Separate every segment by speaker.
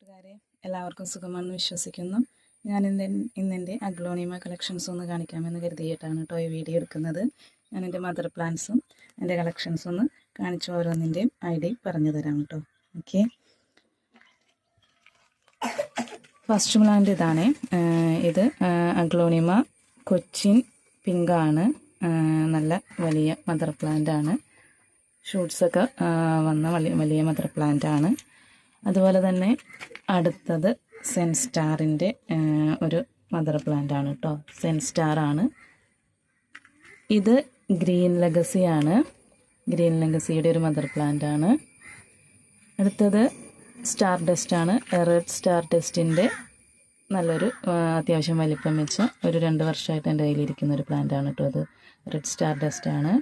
Speaker 1: കൂട്ടുകാരെ എല്ലാവർക്കും സുഖമാണെന്ന് വിശ്വസിക്കുന്നു. ഞാൻ ഇന്ന് ഇന്നെന്റെ അഗ്ലോണിമ കളക്ഷൻസ് ഒന്ന് കാണിക്കാമെന്ന് കരുതിയിട്ടാണ് കേട്ടോ ഈ വീഡിയോ എടുക്കുന്നത്. ഞാൻ എന്റെ മദർ പ്ലാന്റ്സും എന്റെ കളക്ഷൻസും ഒന്ന് കാണിച്ചു ഓരോന്നിന്റെയും ഐഡിയ പറഞ്ഞു തരാം കേട്ടോ ഓക്കെ ഫസ്റ്റ് പ്ലാന്റ് ഇതാണ്. ഇത് അഗ്ലോണിമ കൊച്ചിൻ പിങ്കാണ്. നല്ല വലിയ മദർ പ്ലാന്റ് ആണ്. ഷൂട്ട്സൊക്കെ വന്ന വലിയ വലിയ മദർ പ്ലാന്റ് ആണ്. അതുപോലെ തന്നെ അടുത്തത് സെൻ സ്റ്റാറിന്റെ ഒരു മദർ പ്ലാന്റ് ആണ് കേട്ടോ. സെൻ സ്റ്റാർ ആണ്. ഇത് ഗ്രീൻ ലെഗസി ആണ്. ഗ്രീൻ ലെഗസിയുടെ ഒരു മദർ പ്ലാന്റ് ആണ്. അടുത്തത് സ്റ്റാർ ഡസ്റ്റ് ആണ്. റെഡ് സ്റ്റാർ ഡസ്റ്റിന്റെ നല്ലൊരു അത്യാവശ്യം വലിപ്പം വെച്ച ഒരു രണ്ട് വർഷമായിട്ട് എന്റെ കയ്യിലിരിക്കുന്ന ഒരു പ്ലാന്റ് ആണ് കേട്ടോ അത്. റെഡ് സ്റ്റാർ ഡസ്റ്റ് ആണ്.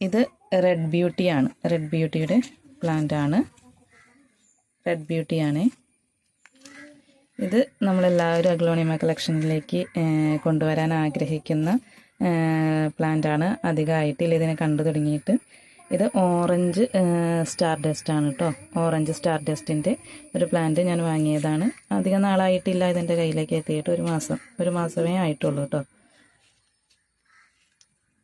Speaker 1: ഇത് റെഡ് ബ്യൂട്ടിയാണ് റെഡ് ബ്യൂട്ടിയുടെ പ്ലാന്റ് ആണ്. റെഡ് ബ്യൂട്ടിയാണ് ഇത് നമ്മളെല്ലാവരും അഗ്ലോണിമ കളക്ഷനിലേക്ക് കൊണ്ടുവരാൻ ആഗ്രഹിക്കുന്ന പ്ലാന്റ് ആണ്. അധികമായിട്ടില്ല ഇതിനെ കണ്ടു തുടങ്ങിയിട്ട്. ഇത് ഓറഞ്ച് സ്റ്റാർ ഡസ്റ്റ് ആണ് കേട്ടോ ഓറഞ്ച് സ്റ്റാർ ഡസ്റ്റിന്റെ ഒരു പ്ലാന്റ് ഞാൻ വാങ്ങിയതാണ്. അധികം നാളായിട്ടില്ല ഇതിന്റെ കയ്യിലേക്ക് എത്തിയിട്ട്. ഒരു മാസം ഒരു മാസമേ ആയിട്ടുള്ളൂ കേട്ടോ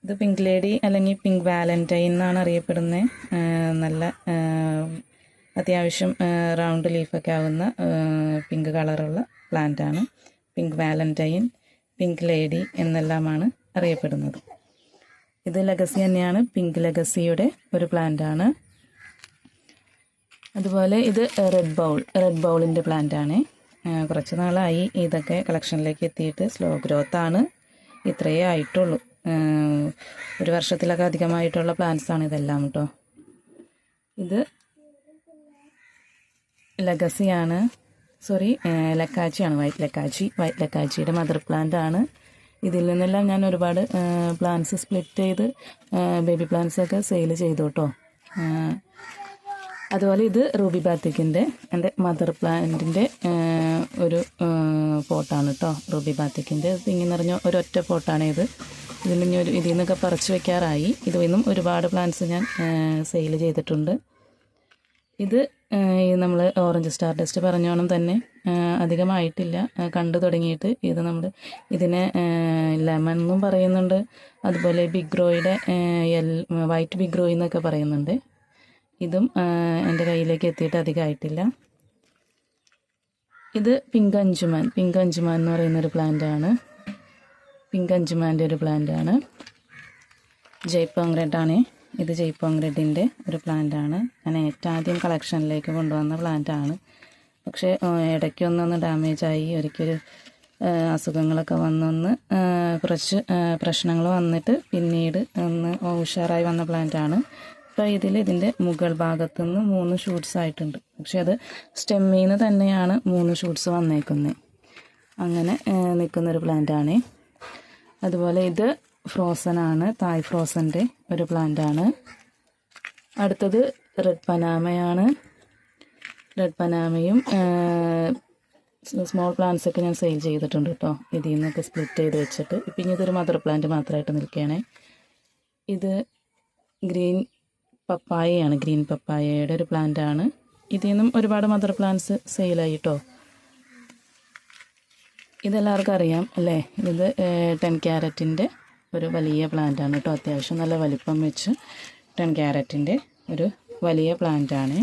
Speaker 1: ഇത് പിങ്ക് ലേഡി അല്ലെങ്കിൽ പിങ്ക് വാലന്റൈൻ എന്നാണ് അറിയപ്പെടുന്നത് നല്ല അത്യാവശ്യം റൗണ്ട് ലീഫൊക്കെ ആവുന്ന പിങ്ക് കളറുള്ള പ്ലാന്റാണ് പിങ്ക് വാലന്റൈൻ പിങ്ക് ലേഡി എന്നെല്ലാമാണ് അറിയപ്പെടുന്നത്. ഇത് ലഗസി തന്നെയാണ്. പിങ്ക് ലഗസിയുടെ ഒരു പ്ലാന്റാണ് അതുപോലെ ഇത് റെഡ് ബൗൾ റെഡ് ബൗളിന്റെ പ്ലാന്റാണ് കുറച്ച് നാളായി ഇതൊക്കെ കളക്ഷനിലേക്ക് എത്തിയിട്ട് സ്ലോ ഗ്രോത്താണ് ഇത്രയേ ആയിട്ടുള്ളൂ. ഒരു വർഷത്തിലൊക്കെ അധികമായിട്ടുള്ള പ്ലാന്റ്സ് ആണ് ഇതെല്ലാം കേട്ടോ ഇത് ലഗസിയാണ് സോറി ലക്കാച്ചിയാണ് വൈറ്റ് ലക്കാച്ചി. വൈറ്റ് ലക്കാച്ചിയുടെ മദർ പ്ലാന്റ് ആണ്. ഇതിൽ നിന്നെല്ലാം ഞാൻ ഒരുപാട് പ്ലാന്റ്സ് സ്പ്ലിറ്റ് ചെയ്ത് ബേബി പ്ലാന്റ്സ് ഒക്കെ സെയിൽ ചെയ്തു കേട്ടോ അതുപോലെ ഇത് റൂബി ബാത്തിക്കിന്റെ എന്റെ മദർ പ്ലാന്റിന്റെ ഒരു പോട്ടാണ് കേട്ടോ റൂബി ബാത്തിക്കിന്റെ തിങ്ങി നിറഞ്ഞ ഒരൊറ്റ പോട്ടാണ് ഇത്. ഇതിൽ ഒരു ഇതിൽ നിന്നൊക്കെ പറിച്ച് വെക്കാറായി. ഇതിൽ നിന്നും ഒരുപാട് പ്ലാന്റ്സ് ഞാൻ സെയിൽ ചെയ്തിട്ടുണ്ട്. ഇത് നമ്മൾ ഓറഞ്ച് സ്റ്റാർ ഡസ്റ്റ് പറഞ്ഞോണം തന്നെ അധികമായിട്ടില്ല. കണ്ടു തുടങ്ങിയിട്ട് ഇത് നമ്മൾ ഇതിനെ ലെമൺ എന്നും പറയുന്നുണ്ട്. അതുപോലെ ബിഗ്രോയുടെ എൽ വൈറ്റ് ബിഗ്രോയി എന്നൊക്കെ പറയുന്നുണ്ട്. ഇതും എന്റെ കയ്യിലേക്ക് എത്തിയിട്ട് അധികമായിട്ടില്ല. ഇത് പിങ്ക് അഞ്ചുമാൻ പിങ്ക് അഞ്ചുമാൻ എന്ന് പറയുന്നൊരു പ്ലാന്റ് ആണ്. പിങ്ക് അഞ്ചുമാന്റെ ഒരു പ്ലാന്റ് ആണ്. ജയ്പോങ് റെഡ് ആണ്. ഇത് ജയ്പോങ് റെഡിന്റെ ഒരു പ്ലാന്റ് ആണ്. ഞാൻ ഏറ്റവും ആദ്യം കളക്ഷനിലേക്ക് കൊണ്ടുവന്ന പ്ലാന്റ് ആണ്. പക്ഷേ ഇടയ്ക്കൊന്നൊന്ന് ഡാമേജ് ആയി. ഒരിക്കൽ അസുഖങ്ങളൊക്കെ വന്നൊന്ന് കുറച്ച് പ്രശ്നങ്ങൾ വന്നിട്ട് പിന്നീട് ഒന്ന് ഉഷാറായി വന്ന പ്ലാന്റ് ആണ്. ഇപ്പോൾ ഇതിൽ ഇതിന്റെ മുകൾ ഭാഗത്തു നിന്ന് മൂന്ന് ഷൂട്ട്സ് ആയിട്ടുണ്ട്. പക്ഷേ അത് സ്റ്റെമ്മിൽ നിന്ന് തന്നെയാണ് മൂന്ന് ഷൂട്ട്സ് വന്നേക്കുന്നത് അങ്ങനെ നിൽക്കുന്നൊരു പ്ലാന്റ് ആണ്. അതുപോലെ ഇത് ഫ്രോസൺ ആണ്. തായ് ഫ്രോസന്റെ ഒരു പ്ലാന്റ് ആണ്. അടുത്തത് റെഡ് പനാമയാണ് റെഡ് പനാമയും സ്മോൾ പ്ലാന്റ്സ് ഒക്കെ ഞാൻ സെയിൽ ചെയ്തിട്ടുണ്ട് കേട്ടോ ഇതിൽ നിന്നൊക്കെ സ്പ്ലിറ്റ് ചെയ്ത് വെച്ചിട്ട്. ഇപ്പം ഇനി ഇതൊരു മദർ പ്ലാന്റ് മാത്രമായിട്ട് നിൽക്കുകയാണ്. ഇത് ഗ്രീൻ പപ്പായയാണ് ഗ്രീൻ പപ്പായയുടെ ഒരു പ്ലാന്റ് ആണ്. ഇതിൽ നിന്നും ഒരുപാട് മദർ പ്ലാന്റ്സ് സെയിലായി കേട്ടോ ഇതെല്ലാവർക്കും അറിയാം അല്ലേ? ഇത് ടെൻ ക്യാരറ്റിന്റെ ഒരു വലിയ പ്ലാന്റ് ആണ് കേട്ടോ. അത്യാവശ്യം നല്ല വലിപ്പം വെച്ച് ടെൻ ക്യാരറ്റിന്റെ ഒരു വലിയ പ്ലാന്റ് ആണ്.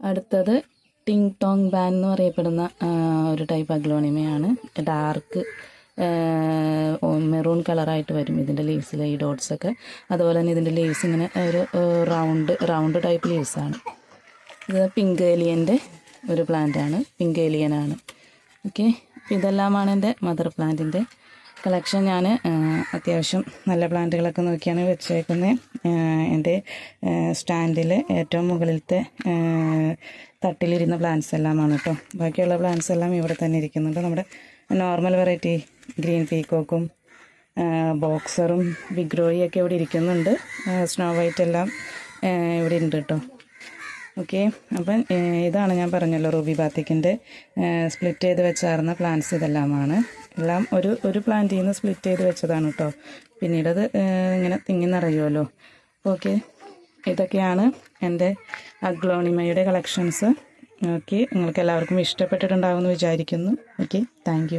Speaker 1: അടുത്തത് ടിങ് ടോങ് ബാൻ എന്ന് പറയപ്പെടുന്ന ഒരു ടൈപ്പ് അഗ്ലോണിമയാണ്. ഡാർക്ക് മെറൂൺ കളറായിട്ട് വരും ഇതിന്റെ ലീവ്സിലെ ഈ ഡോട്ട്സൊക്കെ അതുപോലെ തന്നെ ഇതിന്റെ ലീവ്സ് ഇങ്ങനെ ഒരു റൗണ്ട് റൗണ്ട് ടൈപ്പ് ലീവ്സാണ് ഇത് പിങ്ക് ഏലിയന്റെ ഒരു പ്ലാന്റ് ആണ്. പിങ്ക് ഏലിയനാണ് ഓക്കെ. ഇതെല്ലാമാണ് എന്റെ മദർ പ്ലാന്റിന്റെ കളക്ഷൻ. ഞാൻ അത്യാവശ്യം നല്ല പ്ലാന്റുകളൊക്കെ നോക്കിയാണ് വെച്ചേക്കുന്നത് എന്റെ സ്റ്റാൻഡിൽ ഏറ്റവും മുകളിലത്തെ തട്ടിലിരുന്ന പ്ലാന്റ്സ് എല്ലാമാണ് കേട്ടോ ബാക്കിയുള്ള പ്ലാന്റ്സ് എല്ലാം ഇവിടെ തന്നെ ഇരിക്കുന്നുണ്ട്. നമ്മുടെ നോർമൽ വെറൈറ്റി ഗ്രീൻ പീക്കോക്കും ബോക്സറും ബിഗ്രോയി ഒക്കെ ഇവിടെ ഇരിക്കുന്നുണ്ട്. സ്നോ വൈറ്റ് എല്ലാം ഇവിടെ ഉണ്ട് കേട്ടോ ഓക്കെ. അപ്പം ഇതാണ് ഞാൻ പറഞ്ഞല്ലോ റൂബി ബാത്തിക്കിന്റെ സ്പ്ലിറ്റ് ചെയ്ത് വെച്ചാർന്ന പ്ലാന്റ്സ് ഇതെല്ലാമാണ്. എല്ലാം ഒരു ഒരു പ്ലാന്റിൽ നിന്ന് സ്പ്ലിറ്റ് ചെയ്ത് വെച്ചതാണ് കേട്ടോ പിന്നീടത് ഇങ്ങനെ തിങ്ങി നിറയുമല്ലോ ഓക്കെ. ഇതൊക്കെയാണ് എന്റെ അഗ്ലോണിമയുടെ കളക്ഷൻസ് ഓക്കെ. നിങ്ങൾക്ക് എല്ലാവർക്കും ഇഷ്ടപ്പെട്ടിട്ടുണ്ടാകുമെന്ന് വിചാരിക്കുന്നു. ഓക്കെ. താങ്ക്